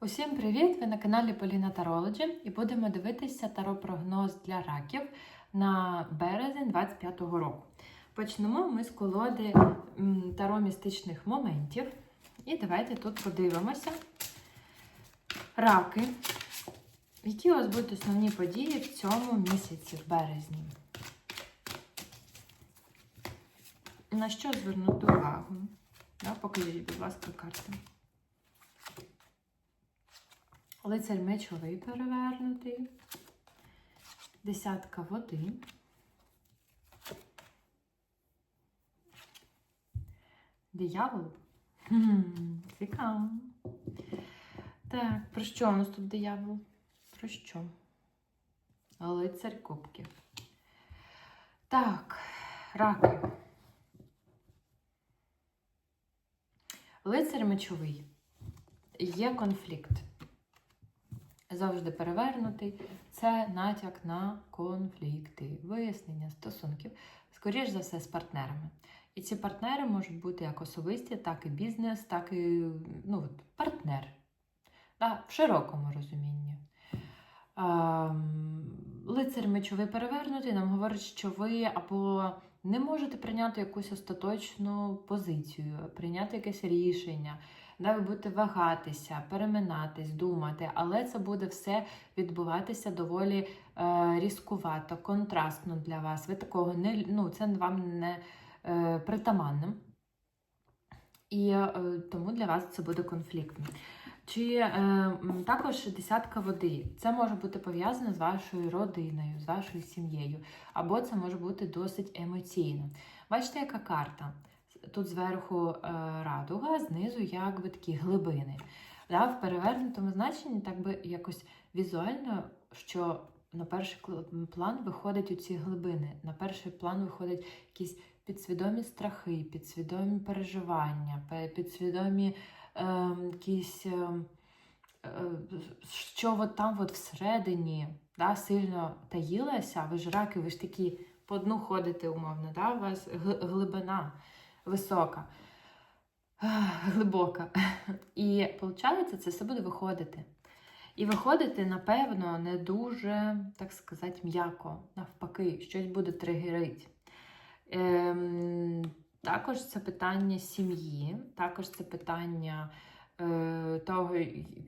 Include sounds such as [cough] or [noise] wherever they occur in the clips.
Усім привіт! Ви на каналі Поліна Тарологі і будемо дивитися таро-прогноз для раків на березень 25-го року. Почнемо ми з колоди таро містичних моментів. І давайте тут подивимося. Раки. Які у вас будуть основні події в цьому місяці, в березні? На що звернути увагу? Да, покажіть, будь ласка, карти. Лицарь мечовий перевернутий. Десятка води. Диявол? Цікаво. Так, про що у нас тут диявол? Про що? Лицарь кубків. Так, раки. Лицар мечовий. Є конфлікт завжди перевернутий. Це натяк на конфлікти, вияснення стосунків, скоріш за все, з партнерами. І ці партнери можуть бути як особисті, так і бізнес, так і ну, партнер. Да, в широкому розумінні. Ем, лицар мечовий перевернутий нам говорить, що ви або не можете прийняти якусь остаточну позицію, прийняти якесь рішення. Да, ви будете вагатися, переминатись, думати, але це буде все відбуватися доволі е, різкувато, контрастно для вас. Ви такого не ну, це вам не е, притаманним. І е, тому для вас це буде конфліктно. Чи е, також десятка води. Це може бути пов'язано з вашою родиною, з вашою сім'єю, або це може бути досить емоційно. Бачите, яка карта? Тут зверху е, радуга, знизу якби такі глибини. Да, в перевернутому значенні так би якось візуально, що на перший план виходять у ці глибини. На перший план виходять якісь підсвідомі страхи, підсвідомі переживання, підсвідомі е, якісь, е, е, що от там от всередині да, сильно таїлося, ви ж раки, ви ж такі по дну ходите умовно, да, у вас глибина висока, глибока. І виходить, це все буде виходити. І виходити, напевно, не дуже, так сказати, м'яко, навпаки, щось буде тригерить. Ем, також це питання сім'ї, також це питання е, того,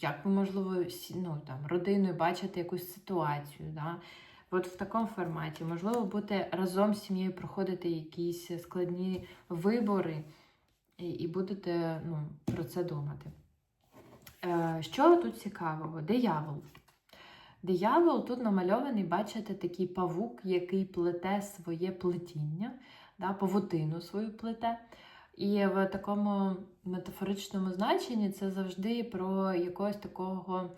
як ви, можливо, сі- ну, там, родиною бачите якусь ситуацію. Да? От в такому форматі, можливо, бути разом з сім'єю проходити якісь складні вибори, і, і будете ну, про це думати. Е, що тут цікавого? Диявол. Диявол тут намальований, бачите, такий павук, який плете своє плетіння, да, павутину свою плете. І в такому метафоричному значенні це завжди про якогось такого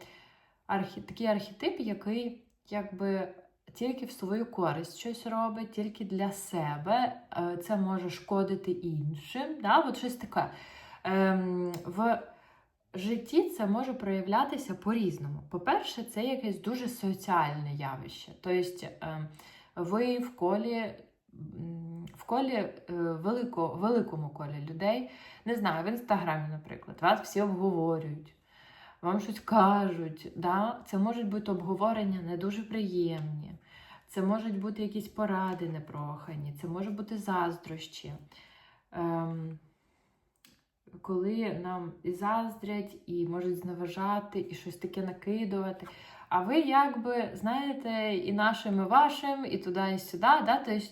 архі... такий архетип, який якби тільки в свою користь щось робить, тільки для себе. Е, Це може шкодити іншим. Да? От щось таке. Ем, в житті це може проявлятися по-різному. По-перше, це якесь дуже соціальне явище. Тобто ем, ви в колі. В колі е, велико, великому колі людей, не знаю, в інстаграмі, наприклад, вас всі обговорюють, вам щось кажуть. Да? Це можуть бути обговорення не дуже приємні, це можуть бути якісь поради непрохані, це можуть бути заздрощі. Ем, коли нам і заздрять, і можуть зневажати, і щось таке накидувати. А ви якби знаєте і нашим, і вашим, і туди, і сюди. Да? Тобто,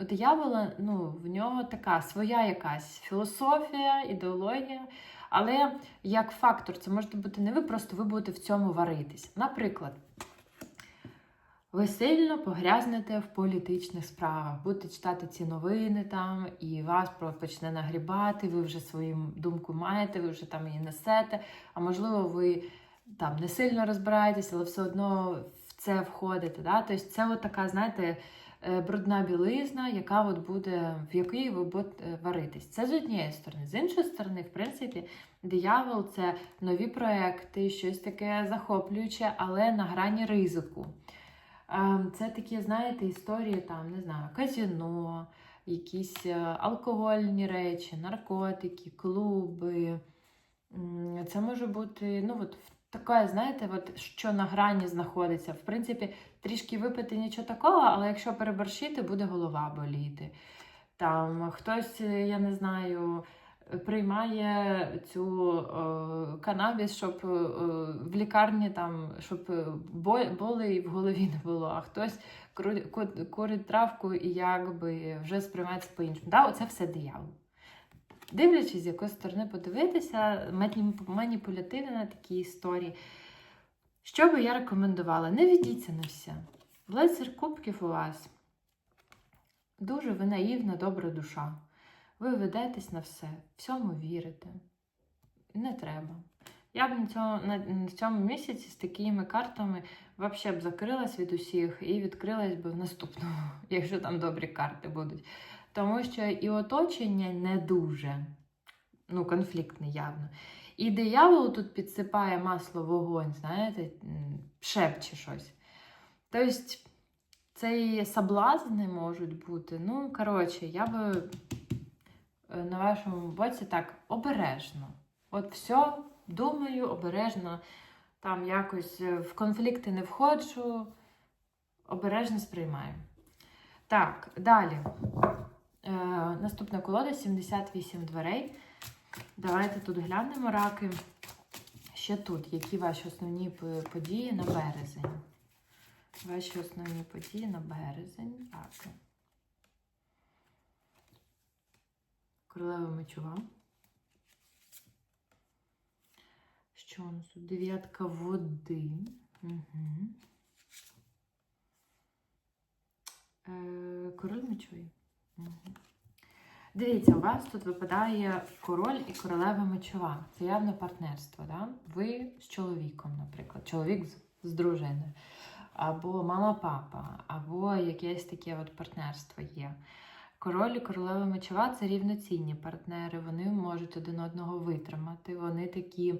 у диявола ну, в нього така своя якась філософія, ідеологія. Але як фактор, це може бути не ви, просто ви будете в цьому варитись. Наприклад, ви сильно погрязнете в політичних справах, будете читати ці новини там, і вас почне нагрібати, ви вже свою думку маєте, ви вже там її несете. А можливо, ви там не сильно розбираєтесь, але все одно в це входите. Да? Тобто це от така, знаєте, брудна білизна, яка от буде, в якій ви будете варитись. Це з однієї сторони. З іншої сторони, в принципі, диявол це нові проекти, щось таке захоплююче, але на грані ризику. Ем, Це такі, знаєте, історії там, не знаю, казіно, якісь е, алкогольні речі, наркотики, клуби. Це може бути, ну от таке, знаєте, от, що на грані знаходиться. В принципі, трішки випити нічого такого, але якщо переборщити, буде голова боліти. Там хтось, е, я не знаю, приймає цю е, канабіс, щоб е, в лікарні там, щоб е, в голові не було, а хтось курить травку і якби вже сприймається по-іншому. Да, оце все диявол. Дивлячись, з якої сторони подивитися, мані- маніпулятивні на такі історії. Що би я рекомендувала? Не ведіться на все. Лицар кубків у вас. Дуже ви наївна, добра душа. Ви ведетесь на все, всьому вірите. Не треба. Я б на цьому, на цьому місяці з такими картами взагалі б закрилась від усіх і відкрилась би в наступному, [laughs] якщо там добрі карти будуть. Тому що і оточення не дуже ну, конфліктне явно. І диявол тут підсипає масло вогонь, знаєте, шепче щось. Тобто, це і соблазни можуть бути. Ну, коротше, я би е, на вашому боці так обережно. От все, думаю, обережно, там якось е, в конфлікти не входжу, обережно сприймаю. Так, далі. Е, наступна колода 78 дверей. Давайте тут глянемо раки. Ще тут, які ваші основні події на березень. Ваші основні події на березень. Раки. Королева мечова. Що у нас тут? Дев'ятка води. Угу. Король мечовий. Дивіться, у вас тут випадає король і королева мечова. Це явне партнерство. Да? Ви з чоловіком, наприклад, чоловік з, з дружиною, або мама-папа, або якесь таке от партнерство є. Король і королева мечова це рівноцінні партнери. Вони можуть один одного витримати. Вони такі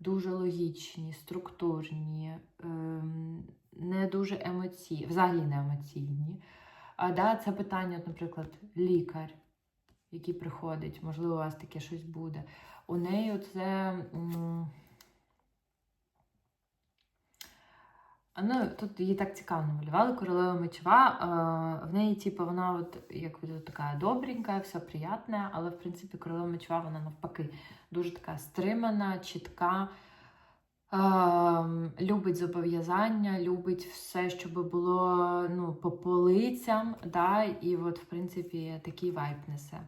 дуже логічні, структурні, ем, не дуже емоційні, взагалі не емоційні. А да, це питання, от, наприклад, лікар, який приходить, можливо, у вас таке щось буде. У неї це. Ну, тут її так цікаво намалювали. Королева мечова. В неї, типу, вона от, як от така добренька, все приятне, але в принципі королева мечова, вона навпаки дуже така стримана, чітка. Ем, любить зобов'язання, любить все, щоб було ну, по полицям, да, і от, в принципі, такий вайб несе.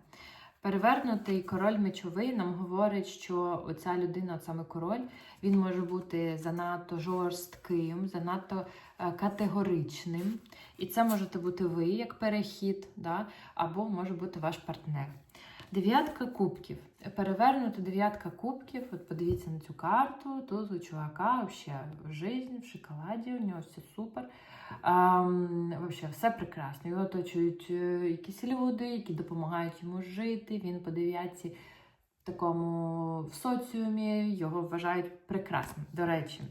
Перевернутий король мечовий нам говорить, що оця людина, саме король, він може бути занадто жорстким, занадто е, категоричним. І це можете бути ви як перехід, да, або може бути ваш партнер. Дев'ятка кубків. Перевернута дев'ятка кубків. От подивіться на цю карту. Тут у чувака вообще жизнь в шоколаді, у нього все супер. Um, вообще, все прекрасно. Його оточують е, якісь люди, які допомагають йому жити. Він по дев'ятці такому в соціумі його вважають прекрасним. До речі,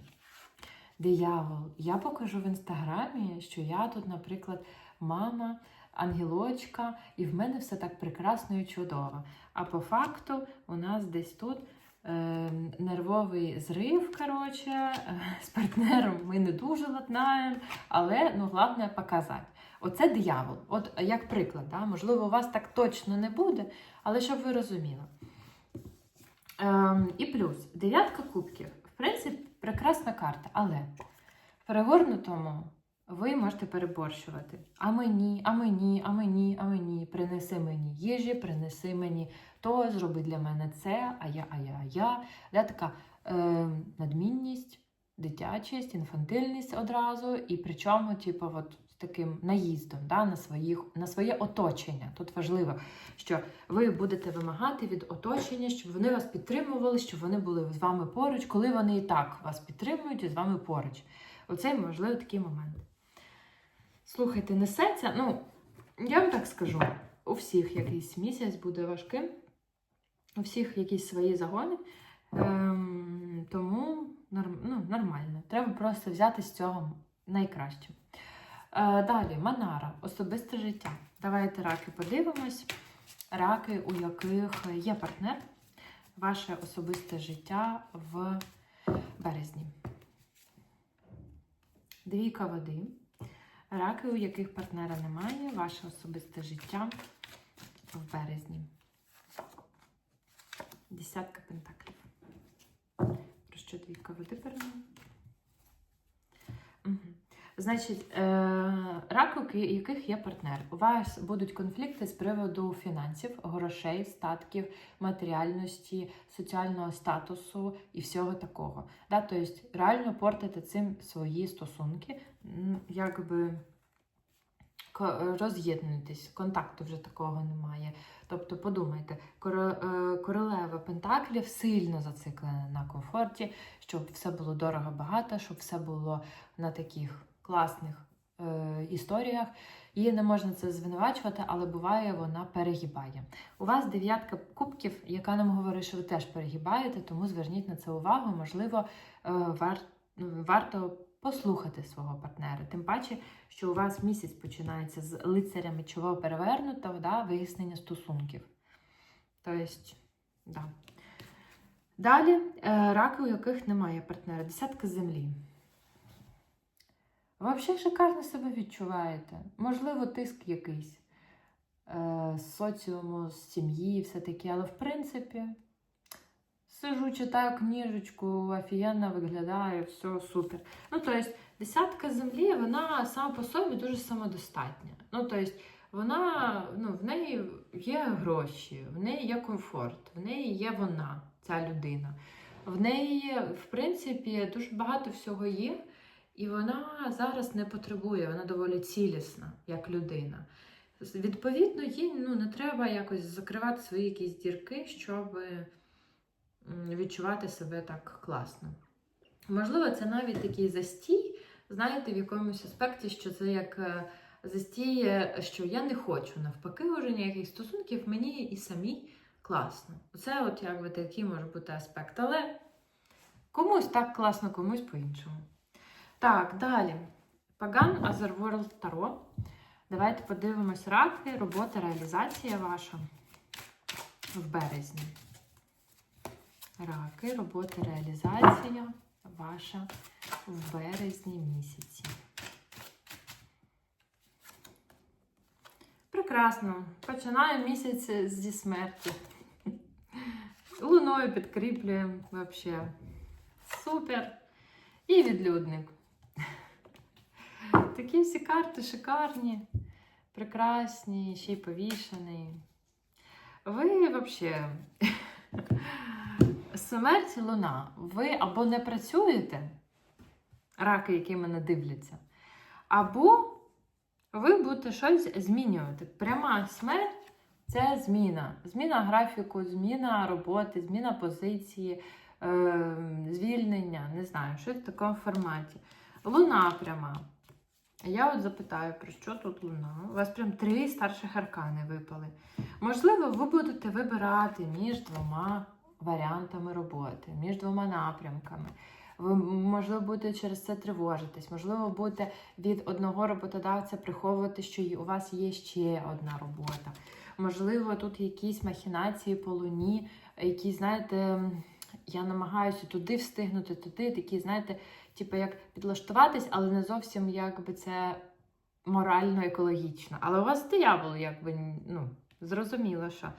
диявол. Я покажу в інстаграмі, що я тут, наприклад, мама ангелочка, і в мене все так прекрасно і чудово. А по факту у нас десь тут е, нервовий зрив, коротше, е, [laughs] з партнером ми не дуже ладнаємо, але ну, головне показати. Оце диявол. От як приклад, да? можливо, у вас так точно не буде, але щоб ви розуміли. Ем, і плюс дев'ятка кубків. В принципі, прекрасна карта, але в перегорнутому ви можете переборщувати. А мені, а мені, а мені, а мені, принеси мені їжі, принеси мені то, зроби для мене це, а я, а я, а я. Да, така е, надмінність, дитячість, інфантильність одразу, і причому, типу, от таким наїздом да, на, своїх, на своє оточення. Тут важливо, що ви будете вимагати від оточення, щоб вони вас підтримували, щоб вони були з вами поруч, коли вони і так вас підтримують і з вами поруч. Оце можливо такий момент. Слухайте, несеться, ну, я вам так скажу, у всіх якийсь місяць буде важким, у всіх якісь свої загони. Ем, тому ну, нормально. Треба просто взяти з цього найкраще. Е, далі, Манара, особисте життя. Давайте раки подивимось. Раки, у яких є партнер, ваше особисте життя в березні. Двійка води. Раки, у яких партнера немає, ваше особисте життя в березні. Десятка пентаклів. Про що двійка води переймає? Угу. Значить, е, раки, у яких є партнер. У вас будуть конфлікти з приводу фінансів, грошей, статків, матеріальності, соціального статусу і всього такого. Да? Тобто реально портите цим свої стосунки, якби роз'єднуєтесь, контакту вже такого немає. Тобто подумайте, е, королева Пентаклів сильно зациклена на комфорті, щоб все було дорого багато, щоб все було на таких класних е, історіях. Її не можна це звинувачувати, але буває, вона перегибає. У вас дев'ятка кубків, яка нам говорить, що ви теж перегибаєте, тому зверніть на це увагу. Можливо, е, вар, варто послухати свого партнера. Тим паче, що у вас місяць починається з лицаря мечового перевернутого, да, вияснення стосунків. Тобто, да. Далі е, раки, у яких немає партнера, десятка землі. Взагалі шикарно себе відчуваєте. Можливо, тиск якийсь е, з соціуму, з сім'ї, все таке, але в принципі. Сижу, читаю книжечку, офігенно виглядає, все супер. Ну, тобто, десятка землі, вона сама по собі дуже самодостатня. Ну, тобто, вона, ну, в неї є гроші, в неї є комфорт, в неї є вона, ця людина. В неї, в принципі, дуже багато всього є, і вона зараз не потребує, вона доволі цілісна, як людина. Відповідно, їй ну, не треба якось закривати свої якісь дірки, щоб відчувати себе так класно. Можливо, це навіть такий застій, знаєте, в якомусь аспекті, що це як е, застій, е, що я не хочу навпаки уже ніяких стосунків, мені і самій класно. Це от якби такий може бути аспект. Але комусь так класно, комусь по-іншому. Так, далі. Паган Otherworld Таро. Давайте подивимось раки, робота, реалізація ваша в березні. Раки, робота, реалізація ваша в березні місяці. Прекрасно. Починаю місяць зі смерті. Луною підкріплюємо взагалі. Супер. І відлюдник. Такі всі карти шикарні, прекрасні, ще й повішаний. Ви взагалі. Смерть луна. Ви або не працюєте, раки, які мене дивляться, або ви будете щось змінювати. Пряма смерть це зміна. Зміна графіку, зміна роботи, зміна позиції, е, звільнення, не знаю, щось в такому форматі. Луна пряма. Я от запитаю, про що тут луна? У вас прям три старших аркани випали. Можливо, ви будете вибирати між двома варіантами роботи, між двома напрямками. Ви, можливо, будете через це тривожитись, можливо, будете від одного роботодавця приховувати, що у вас є ще одна робота. Можливо, тут якісь махінації по луні, які, знаєте, я намагаюся туди встигнути, туди, такі, знаєте, типу, як підлаштуватись, але не зовсім якби це морально екологічно. Але у вас диявол, якби, ну, зрозуміло, що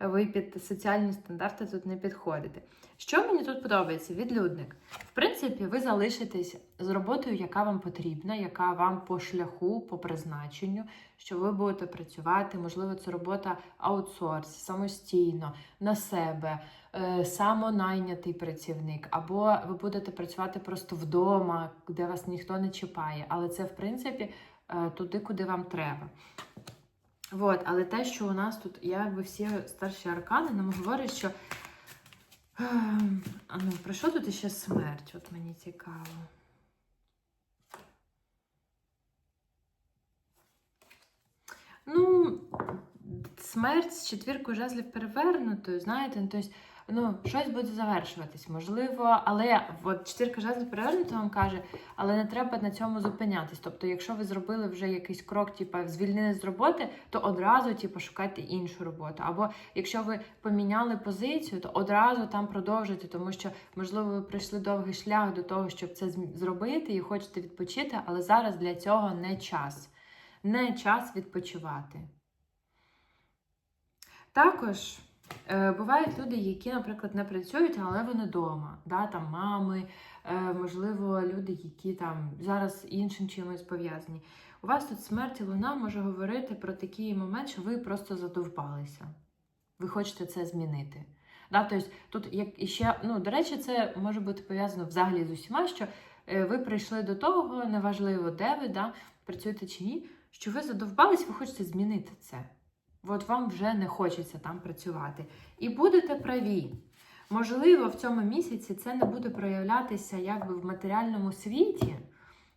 ви під соціальні стандарти тут не підходите. Що мені тут подобається? Відлюдник. В принципі, ви залишитесь з роботою, яка вам потрібна, яка вам по шляху, по призначенню, що ви будете працювати. Можливо, це робота аутсорс, самостійно, на себе, е, самонайнятий працівник, або ви будете працювати просто вдома, де вас ніхто не чіпає. Але це, в принципі, е, туди, куди вам треба. От, але те, що у нас тут, якби всі старші аркани нам говорять, що. Ем, А ну, про що тут ще смерть? От мені цікаво. Ну, смерть з четвіркою жезлів перевернутою, знаєте, ну, тобто ну, щось буде завершуватись, можливо, але от чотирка жезлів перевернуто вам каже, але не треба на цьому зупинятись. Тобто, якщо ви зробили вже якийсь крок, типу, звільнили з роботи, то одразу типу, шукайте іншу роботу. Або якщо ви поміняли позицію, то одразу там продовжуйте, тому що, можливо, ви пройшли довгий шлях до того, щоб це зробити і хочете відпочити, але зараз для цього не час. Не час відпочивати. Також бувають люди, які, наприклад, не працюють, але вони вдома. Да? Там мами, е, можливо, люди, які там зараз іншим чимось пов'язані. У вас тут смерть і луна може говорити про такий момент, що ви просто задовбалися. Ви хочете це змінити. Да? Тобто, тут як іще, ну, до речі, це може бути пов'язано взагалі з усіма, що е, ви прийшли до того, неважливо, де ви да, працюєте чи ні, що ви задовбались, ви хочете змінити це. От вам вже не хочеться там працювати. І будете праві. Можливо, в цьому місяці це не буде проявлятися якби в матеріальному світі.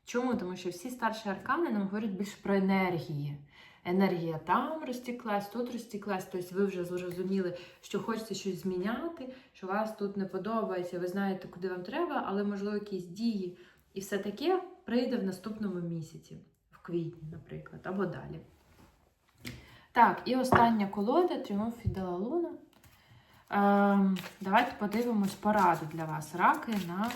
Чому? Тому що всі старші аркани нам говорять більше про енергії. Енергія там розтіклась, тут розтіклась. Тобто ви вже зрозуміли, що хочете щось зміняти, що вас тут не подобається, ви знаєте, куди вам треба, але, можливо, якісь дії і все таке прийде в наступному місяці, в квітні, наприклад, або далі. Так, і остання колода Тріумф Фідела Луна. Ем, давайте подивимось пораду для вас. Раки на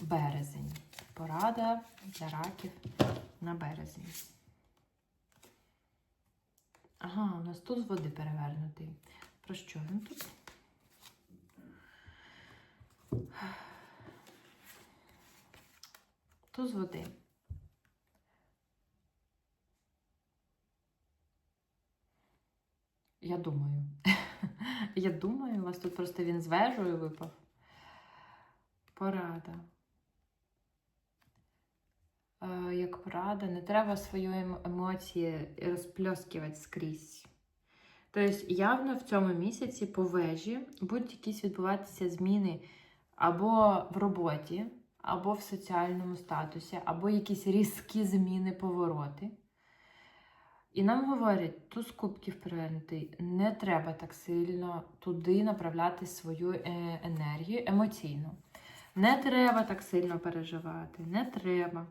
березень. Порада для раків на березень. Ага, у нас тут з води перевернутий. Про що він тут? Тут з води. Я думаю. [laughs] Я думаю, у вас тут просто він з вежею випав. Порада. Е, Як порада, не треба свої ем- емоції розпльоскувати скрізь. Тобто, явно в цьому місяці по вежі будуть якісь відбуватися зміни або в роботі, або в соціальному статусі, або якісь різкі зміни, повороти. І нам говорять, туз кубків перевернутий, не треба так сильно туди направляти свою е, енергію емоційно. Не треба так сильно переживати, не треба.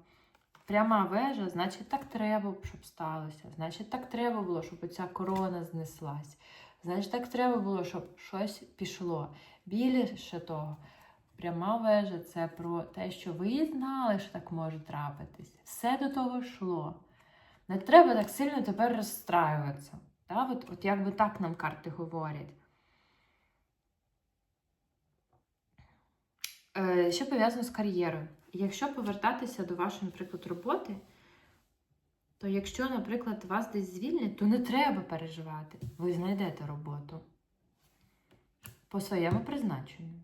Пряма вежа, значить, так треба, щоб сталося. Значить, так треба було, щоб оця корона знеслась. Значить, так треба було, щоб щось пішло. Більше того, пряма вежа це про те, що ви знали, що так може трапитись. Все до того йшло. Не треба так сильно тепер розстраюватися. Да? От, от якби так нам карти говорять. Е, що пов'язано з кар'єрою? Якщо повертатися до вашої, наприклад, роботи, то якщо, наприклад, вас десь звільнять, то не треба переживати. Ви знайдете роботу по своєму призначенню.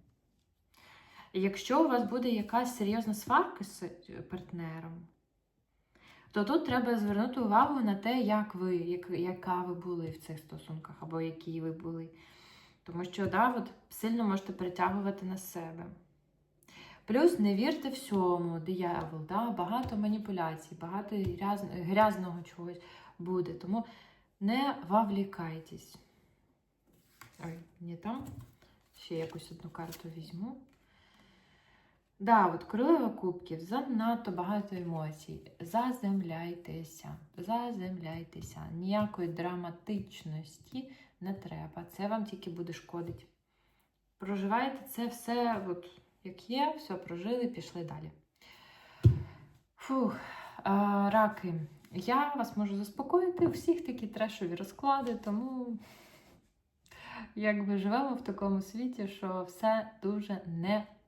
Якщо у вас буде якась серйозна сварка з партнером, то тут треба звернути увагу на те, як ви, як, яка ви були в цих стосунках, або які ви були. Тому що да, от, сильно можете притягувати на себе. Плюс не вірте всьому, диявол, да? багато маніпуляцій, багато гряз... грязного чогось буде. Тому не вовлікайтесь. Ой, не там. Ще якусь одну карту візьму. Да, от королева кубків, занадто багато емоцій. Заземляйтеся, заземляйтеся. Ніякої драматичності не треба. Це вам тільки буде шкодити. Проживайте це все, от, як є, все прожили, пішли далі. Фух, а, раки. Я вас можу заспокоїти, у всіх такі трешові розклади, тому якби живемо в такому світі, що все дуже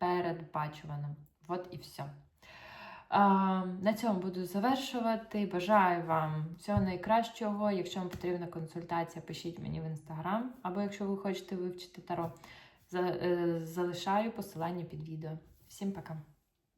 непередбачувано. От і все. На цьому буду завершувати. Бажаю вам всього найкращого. Якщо вам потрібна консультація, пишіть мені в інстаграм, або якщо ви хочете вивчити таро, е, залишаю посилання під відео. Всім пока!